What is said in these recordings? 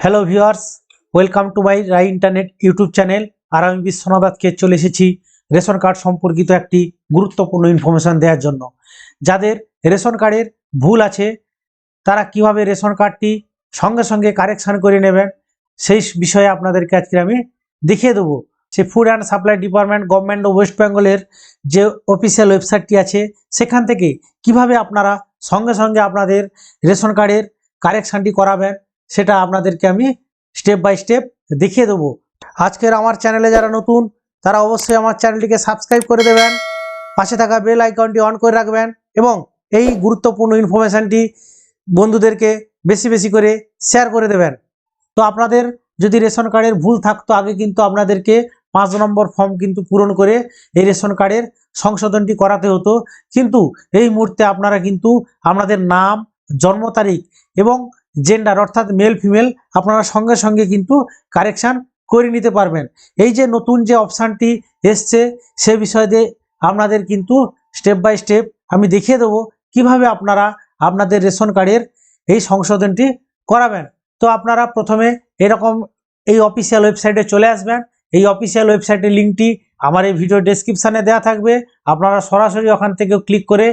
Hello viewers welcome to my Rai internet YouTube channel আর আমি বিশ্বনাথ আজকে চলে এসেছি রেশন কার্ড সম্পর্কিত একটি গুরুত্বপূর্ণ ইনফরমেশন দেওয়ার জন্য। যাদের রেশন কার্ডের ভুল আছে, তারা কীভাবে রেশন কার্ডটি সঙ্গে সঙ্গে কারেকশান করে নেবেন, সেই বিষয়ে আপনাদেরকে আজকে আমি দেখিয়ে দেবো। সে food and supply department government of west বেঙ্গলের যে অফিসিয়াল ওয়েবসাইটটি আছে, সেখান থেকে কীভাবে আপনারা সঙ্গে সঙ্গে আপনাদের রেশন কার্ডের কারেকশানটি করাবেন সেটা আপনাদেরকে আমি স্টেপ বাই স্টেপ দেখিয়ে দেবো। আজকের আমার চ্যানেলে যারা নতুন, তারা অবশ্যই আমার চ্যানেলটিকে সাবস্ক্রাইব করে দেবেন, পাশে থাকা বেল আইকনটি অন করে রাখবেন এবং এই গুরুত্বপূর্ণ ইনফরমেশানটি বন্ধুদেরকে বেশি বেশি করে শেয়ার করে দেবেন। তো আপনাদের যদি রেশন কার্ডের ভুল থাকতো, আগে কিন্তু আপনাদেরকে পাঁচ নম্বর ফর্ম কিন্তু পূরণ করে এই রেশন কার্ডের সংশোধনটি করাতে হতো। কিন্তু এই মুহূর্তে আপনারা কিন্তু আপনাদের নাম, জন্ম তারিখ এবং জেন্ডার অর্থাৎ মেল ফিমেল আপনারা সঙ্গে সঙ্গে কিন্তু কারেকশান করে নিতে পারবেন। এই যে নতুন যে অপশানটি এসছে, সে বিষয়ে আপনাদের কিন্তু স্টেপ বাই স্টেপ আমি দেখিয়ে দেবো কীভাবে আপনারা আপনাদের রেশন কার্ডের এই সংশোধনটি করাবেন। তো আপনারা প্রথমে এরকম এই অফিসিয়াল ওয়েবসাইটে চলে আসবেন। এই অফিসিয়াল ওয়েবসাইটের লিঙ্কটি আমার এই ভিডিও ডেসক্রিপশানে দেওয়া থাকবে। আপনারা সরাসরি ওখান থেকে ক্লিক করে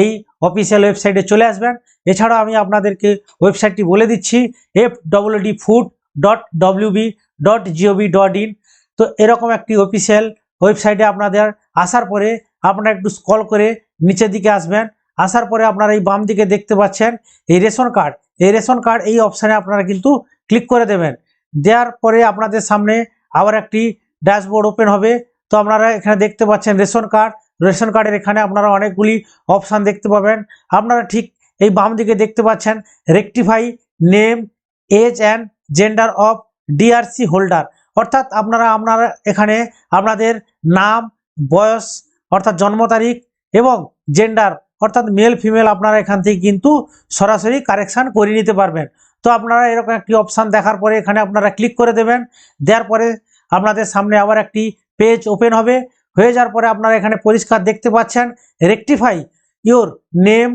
এই অফিসিয়াল ওয়েবসাইটে চলে আসবেন। এছাড়াও আমি আপনাদেরকে ওয়েবসাইটটি বলে দিচ্ছি F WD food dot WB dot GOV dot in তো এরকম একটি অফিসিয়াল ওয়েবসাইটে আপনাদের আসার পরে আপনারা একটু স্কল করে নিচের দিকে আসবেন। আসার পরে আপনারা এই বাম দিকে দেখতে পাচ্ছেন এই রেশন কার্ড এই রেশন কার্ড এই অপশানে আপনারা কিন্তু ক্লিক করে দেবেন। দেওয়ার পরে আপনাদের সামনে আবার একটি ড্যাশবোর্ড ওপেন হবে। তো আপনারা এখানে দেখতে পাচ্ছেন রেশন কার্ড। রেশন কার্ডের এখানে আপনারা অনেকগুলি অপশান দেখতে পাবেন। আপনারা ঠিক এই বাম দিকে দেখতে পাচ্ছেন rectify name age and gender of DRC holder অর্থাৎ আপনারা আপনারা এখানে আপনাদের নাম, বয়স, অর্থাৎ জন্ম তারিখ এবং জেন্ডার অর্থাৎ মেল ফিমেল আপনারা এখান থেকে কিন্তু সরাসরি কারেকশান করে নিতে পারবেন। তো আপনারা এরকম একটি অপশান দেখার পরে এখানে আপনারা ক্লিক করে দেবেন। দেওয়ার পরে আপনাদের সামনে আবার একটি পেজ ওপেন হবে। হয়ে যাওয়ার পরে আপনারা এখানে পরিষ্কার দেখতে পাচ্ছেন rectify your name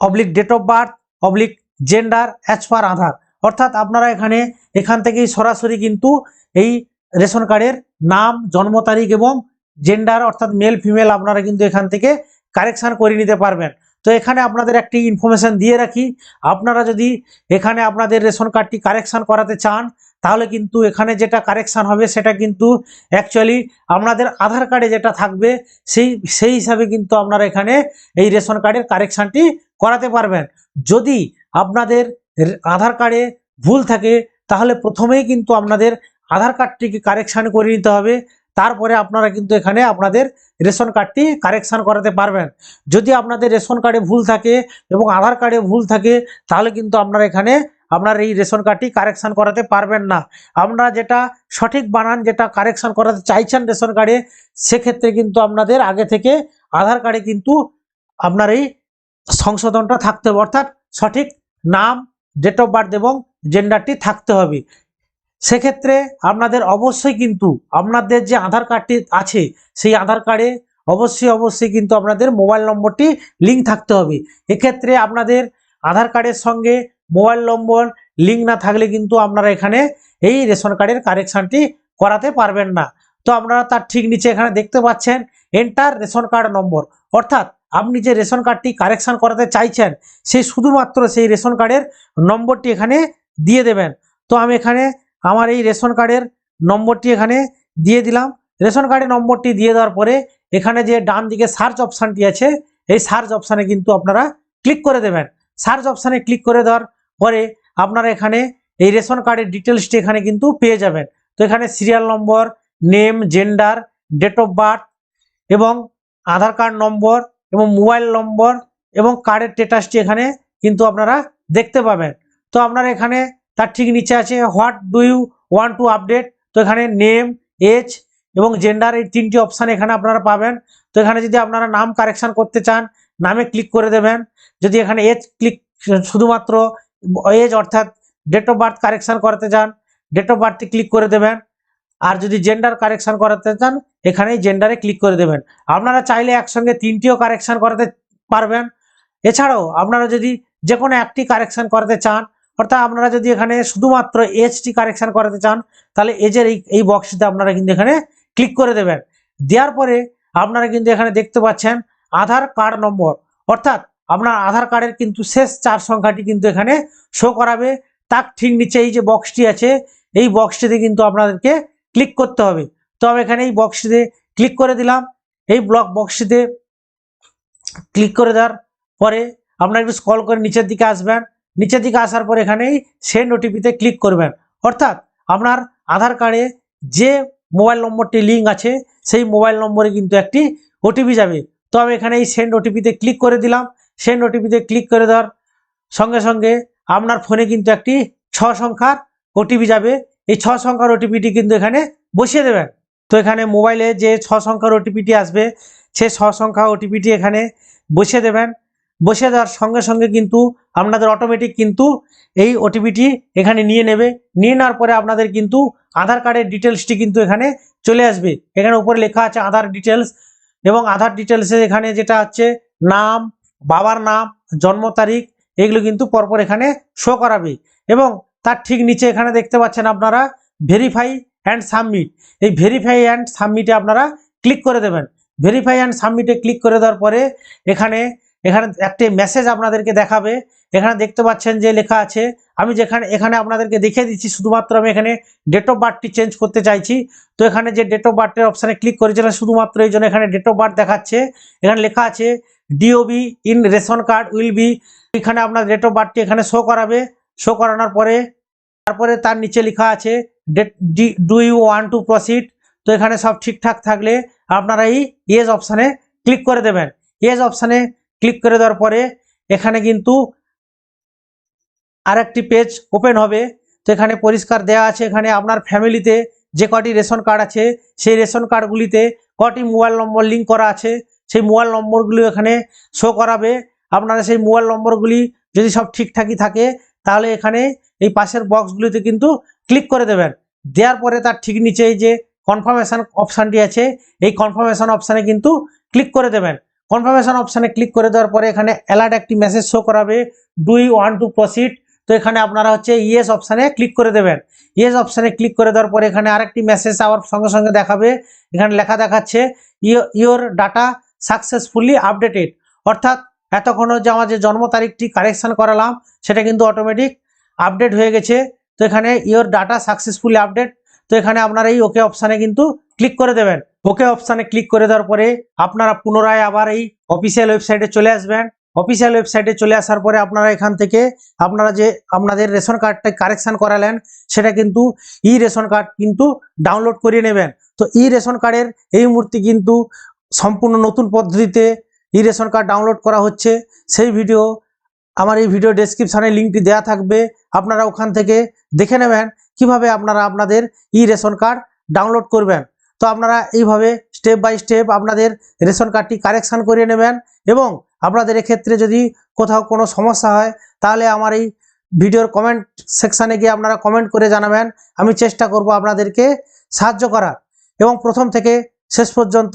oblique date of birth oblique gender as per Aadhaar. অর্থাৎ আপনারা এখানে, এখান থেকেই সরাসরি কিন্তু এই রেশন কার্ডের নাম, জন্ম তারিখ এবং জেন্ডার অর্থাৎ মেল ফিমেল আপনারা কিন্তু এখান থেকে কারেকশান করে নিতে পারবেন। তো এখানে আপনাদের একটি ইনফরমেশান দিয়ে রাখি, আপনারা যদি এখানে আপনাদের রেশন কার্ডটি কারেকশান করাতে চান তাহলে কিন্তু এখানে যেটা কারেকশান হবে সেটা কিন্তু অ্যাকচুয়ালি আপনাদের আধার কার্ডে যেটা থাকবে, সেই সেই হিসাবে কিন্তু আপনারা এখানে এই রেশন কার্ডের কারেকশানটি করাতে পারবেন। যদি আপনাদের আধার কার্ডে ভুল থাকে, তাহলে প্রথমেই কিন্তু আপনাদের আধার কার্ডটিকে কারেকশান করে নিতে হবে। তারপরে আপনারা কিন্তু এখানে আপনাদের রেশন কার্ডটি কারেকশান করাতে পারবেন। যদি আপনাদের রেশন কার্ডে ভুল থাকে এবং আধার কার্ডে ভুল থাকে, তাহলে কিন্তু আপনারা এখানে আপনার এই রেশন কার্ডটি কারেকশান করাতে পারবেন না। আপনারা যেটা সঠিক বানান, যেটা কারেকশান করাতে চাইছেন রেশন কার্ডে, সেক্ষেত্রে কিন্তু আপনাদের আগে থেকে আধার কার্ডে কিন্তু আপনার এই সংশোধনটা থাকতে হবে। অর্থাৎ সঠিক নাম ডেট অফ বার্থ এবং জেন্ডারটি থাকতে হবে। সেক্ষেত্রে আপনাদের অবশ্যই কিন্তু আপনাদের যে আধার কার্ডটি আছে, সেই আধার কার্ডে অবশ্যই অবশ্যই কিন্তু আপনাদের মোবাইল নম্বরটি লিঙ্ক থাকতে হবে। এক্ষেত্রে আপনাদের আধার কার্ডের সঙ্গে মোবাইল নম্বর লিঙ্ক না থাকলে কিন্তু আপনারা এখানে এই রেশন কার্ডের কারেকশানটি করাতে পারবেন না। তো আপনারা তার ঠিক নিচে এখানে দেখতে পাচ্ছেন এন্টার রেশন কার্ড নম্বর। অর্থাৎ আপনি যে রেশন কার্ডটি কারেকশান করাতে চাইছেন সেই শুধুমাত্র সেই রেশন কার্ডের নম্বরটি এখানে দিয়ে দেবেন। তো আমি এখানে আমার এই রেশন কার্ডের নম্বরটি এখানে দিয়ে দিলাম। রেশন কার্ডের নম্বরটি দিয়ে দেওয়ার পরে এখানে যে ডান দিকে সার্চ অপশানটি আছে, এই সার্চ অপশানে কিন্তু আপনারা ক্লিক করে দেবেন। সার্চ অপশানে ক্লিক করে দেওয়ার পরে আপনারা এখানে এই রেশন কার্ডের ডিটেলসটি এখানে কিন্তু পেয়ে যাবেন। তো এখানে serial number name gender date of birth এবং আধার কার্ড নম্বর এবং মোবাইল নম্বর এবং কার্ডের স্টেটাসটি এখানে কিন্তু আপনারা দেখতে পাবেন। তো আপনারা এখানে তার ঠিক নিচে আছে what do you want to update তো এখানে নেম এজ এবং জেন্ডার এই তিনটি অপশান এখানে আপনারা পাবেন। তো এখানে যদি আপনারা নাম কারেকশান করতে চান, নামে ক্লিক করে দেবেন। যদি এখানে এজ ক্লিক শুধুমাত্র এজ অর্থাৎ ডেট অফ বার্থ কারেকশান করাতে চান ডেট অফ বার্থে ক্লিক করে দেবেন। আর যদি জেন্ডার কারেকশান করাতে চান, এখানেই জেন্ডারে ক্লিক করে দেবেন। আপনারা চাইলে একসঙ্গে তিনটিও কারেকশান করাতে পারবেন। এছাড়াও আপনারা যদি যে কোনো একটি কারেকশান করাতে চান, অর্থাৎ আপনারা যদি এখানে শুধুমাত্র এজটি কারেকশন করাতে চান, তাহলে এজের এই এই বক্সটিতে আপনারা কিন্তু এখানে ক্লিক করে দেবেন। দেওয়ার পরে আপনারা কিন্তু এখানে দেখতে পাচ্ছেন আধার কার্ড নম্বর অর্থাৎ আপনার আধার কার্ডের কিন্তু শেষ চার সংখ্যাটি কিন্তু এখানে শো করাবে তার ঠিক নিচে এই যে বক্সটি আছে এই বক্সটিতে কিন্তু আপনাদেরকে ক্লিক করতে হবে তো আমি এখানে এই বক্সটিতে ক্লিক করে দিলাম এই ব্লক বক্সটিতে ক্লিক করে দেওয়ার পরে আপনারা একটু স্ক্রল করে নিচের দিকে আসবেন নিচের দিকে আসার পর এখানেই সেন্ড ওটিপিতে ক্লিক করবেন অর্থাৎ আপনার আধার কার্ডে যে মোবাইল নম্বরটি লিঙ্ক আছে সেই মোবাইল নম্বরে কিন্তু একটি ওটিপি যাবে তো আমি এখানে এই সেন্ড ওটিপিতে ক্লিক করে দিলাম সেন্ড ওটিপিতে ক্লিক করে দেওয়ার সঙ্গে সঙ্গে আপনার ফোনে কিন্তু একটি ছ সংখ্যার ওটিপি যাবে। এই ছ সংখ্যার ওটিপিটি কিন্তু এখানে বসিয়ে দেবেন। তো এখানে মোবাইলে যে ছ সংখ্যার ওটিপিটি আসবে, সে ছ সংখ্যা ওটিপিটি এখানে বসিয়ে দেবেন। বসিয়ে দেওয়ার সঙ্গে সঙ্গে কিন্তু আপনাদের অটোমেটিক কিন্তু এই ওটিপিটি এখানে নিয়ে নেবে। নিয়ে নেওয়ার পরে আপনাদের কিন্তু আধার কার্ডের ডিটেলসটি কিন্তু এখানে চলে আসবে। এখানে উপরে লেখা আছে আধার ডিটেলস এবং আধার ডিটেলসে এখানে যেটা হচ্ছে নাম বাবার নাম, জন্ম তারিখ, এগুলো কিন্তু পরপর এখানে শো করাবে। এবং তার ঠিক নিচে এখানে দেখতে পাচ্ছেন আপনারা ভেরিফাই অ্যান্ড সাবমিট এই ভেরিফাই অ্যান্ড সাবমিটে আপনারা ক্লিক করে দেবেন। ভেরিফাই অ্যান্ড সাবমিটে ক্লিক করে দেওয়ার পরে এখানে এখানে একটি মেসেজ আপনাদেরকে দেখাবে। এখানে দেখতে পাচ্ছেন যে লেখা আছে, আমি যেখানে, এখানে আপনাদেরকে দেখিয়ে দিচ্ছি, শুধুমাত্র আমি এখানে ডেট অফ বার্থটি চেঞ্জ করতে চাইছি। তো এখানে যে ডেট অফ বার্থের অপশানে ক্লিক করেছিলাম, শুধুমাত্র এই জন্য এখানে ডেট অফ বার্থ দেখাচ্ছে। এখানে লেখা আছে DOB in ration card will be এখানে আপনার ডেট অফ বার্থটি এখানে শো করাবে। শো করানোর পরে, তারপরে তার নিচে লেখা আছে date do you want to proceed তো এখানে সব ঠিকঠাক থাকলে আপনারা এই ইয়েস অপশানে ক্লিক করে দেবেন। ইয়েস অপশানে ক্লিক করে দেওয়ার পরে এখানে কিন্তু আরেকটি পেজ ওপেন হবে। তো এখানে পরিষ্কার দেওয়া আছে, এখানে আপনার ফ্যামিলিতে যে কটি রেশন কার্ড আছে, সেই রেশন কার্ডগুলিতে কটি মোবাইল নম্বর লিঙ্ক করা আছে। সেই মোবাইল নম্বরগুলি এখানে শো করাবে। আপনারা সেই মোবাইল নম্বরগুলি যদি সব ঠিকঠাকই থাকে, তাহলে এখানে এই পাশের বক্সগুলিতে কিন্তু ক্লিক করে দেবেন। দেওয়ার পরে তার ঠিক নিচে যে কনফার্মেশন অপশানটি আছে, এই কনফার্মেশন অপশানে কিন্তু ক্লিক করে দেবেন। কনফার্মেশান অপশানে ক্লিক করে দেওয়ার পরে এখানে অ্যালার্ট একটি মেসেজ শো করাবে ডুই ওয়ান টু প্রসিড তো এখানে আপনারা হচ্ছে ইয়েস অপশানে ক্লিক করে দেবেন। ইয়েস অপশানে ক্লিক করে দেওয়ার পরে এখানে আরেকটি মেসেজ আবার সঙ্গে সঙ্গে দেখাবে। এখানে লেখা দেখাচ্ছে ইয়োর ডাটা সাকসেসফুলি আপডেটেড অর্থাৎ এতক্ষণও যে আমার যে জন্ম তারিখটি কারেকশান করালাম, সেটা কিন্তু অটোমেটিক আপডেট হয়ে গেছে। তো এখানে ইয়োর ডাটা সাকসেসফুলি আপডেট তো এখানে আপনারা এই ওকে অপশানে কিন্তু ক্লিক করে দেবেন। ওকে অপশানে ক্লিক করে দেওয়ার পরে আপনারা পুনরায় আবার এই অফিসিয়াল ওয়েবসাইটে চলে আসবেন। অফিসিয়াল ওয়েবসাইটে চলে আসার পরে আপনারা এখান থেকে আপনারা যে আপনাদের রেশন কার্ডটা কারেকশান করালেন, সেটা কিন্তু ই রেশন কার্ড কিন্তু ডাউনলোড করিয়ে নেবেন। তো ই রেশন কার্ডের এই মুহূর্তে কিন্তু সম্পূর্ণ নতুন পদ্ধতিতে ই রেশন কার্ড ডাউনলোড করা হচ্ছে। সেই ভিডিও আমার এই ভিডিও ডেসক্রিপশানে লিঙ্কটি দেওয়া থাকবে। আপনারা ওখান থেকে দেখে নেবেন কীভাবে আপনারা আপনাদের ই রেশন কার্ড ডাউনলোড করবেন। তো আপনারা এইভাবে স্টেপ বাই স্টেপ আপনাদের রেশন কার্ডটি কারেকশান করিয়ে নেবেন এবং আপনাদের এক্ষেত্রে যদি কোথাও কোনো সমস্যা হয়, তাহলে আমার এই ভিডিওর কমেন্ট সেকশানে গিয়ে আপনারা কমেন্ট করে জানাবেন। আমি চেষ্টা করব আপনাদেরকে সাহায্য করার। এবং প্রথম থেকে শেষ পর্যন্ত